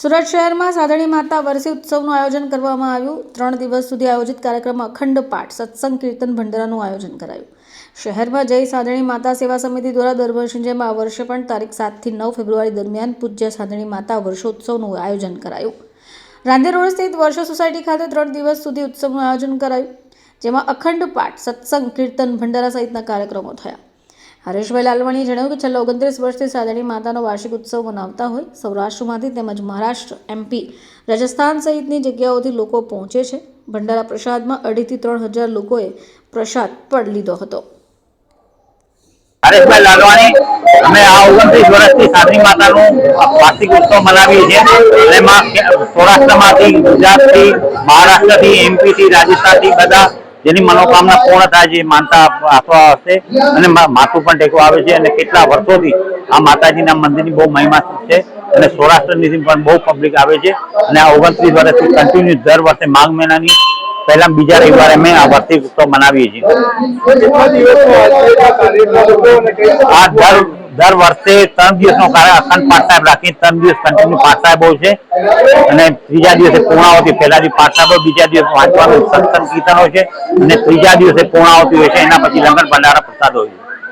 સુરત શહેરમાં સાધણી માતા વર્ષી ઉત્સવનું આયોજન કરવામાં આવ્યું. ત્રણ દિવસ સુધી આયોજિત કાર્યક્રમમાં અખંડ પાઠ, સત્સંગ, કીર્તન, ભંડારાનું આયોજન કરાયું. શહેરમાં જય સાધણી માતા સેવા સમિતિ દ્વારા દર વર્ષની જેમ આ વર્ષે પણ તારીખ સાતથી નવ ફેબ્રુઆરી દરમિયાન પૂજ્ય સાધણી માતા વર્ષોત્સવનું આયોજન કરાયું. રાંધે રોડ સ્થિત વર્ષ સોસાયટી ખાતે ત્રણ દિવસ સુધી ઉત્સવનું આયોજન કરાયું, જેમાં અખંડ પાઠ, સત્સંગ, કીર્તન, ભંડારા સહિતના કાર્યક્રમો થયા. હરેશભાઈ લાલવાણીએ જણાવ્યું કે છેલ્લા ઓગણત્રીસ વર્ષથી સાદડી માતાનો વાર્ષિક ઉત્સવ મનાવતા હોય સૌરાષ્ટ્રમાંથી તેમજ મહારાષ્ટ્ર એમપી રાજસ્થાન સહિતની જગ્યાઓથી લોકો પહોંચે છે. ભંડારા પ્રસાદમાં અઢીથી ત્રણ હજાર લોકોએ પ્રસાદ પણ લીધો હતો. હરેશભાઈ લાલવાણી, અમે આ ઓગણત્રીસ વર્ષથી સાદરી માતાનું વાર્ષિક ઉત્સવ મનાવીએ છીએ. સૌરાષ્ટ્રમાંથી ગુજરાતથી, મહારાષ્ટ્રથી, એમપીથી, રાજસ્થાનથી બધા જેની મનોકામના પૂર્ણ થાય છે માનતા આપવા હશે. અને માથું પણ ટેકો આવે છે અને કેટલા વર્ષોથી આ માતાજીના મંદિરની બહુ મહિમા છે અને સૌરાષ્ટ્રની પણ બહુ પબ્લિક આવે છે. અને આ ઓગણત્રીસ વર્ષથી કન્ટિન્યુ દર વર્ષે માઘ મહિનાની પહેલા બીજા રવિવારે અમે આ વાર્ષિક ઉત્સવ મનાવીએ છીએ. આ દર દર વર્ષે ત્રણ દિવસનો અખંડ પાઠ સાહેબ રાખી ત્રણ દિવસ કન્ટિન્યુ પાઠ સાહેબ છે. અને ત્રીજા દિવસે પૂર્ણાવતી, પહેલા દિવસ પાઠ સાહેબ, બીજા દિવસ વાંચવાનું સત્સંગ કીર્તન હોય છે. અને ત્રીજા દિવસે પૂર્ણાવતી હોય છે. એના પછી લંગર ભંડારા પ્રસાદ હોય છે.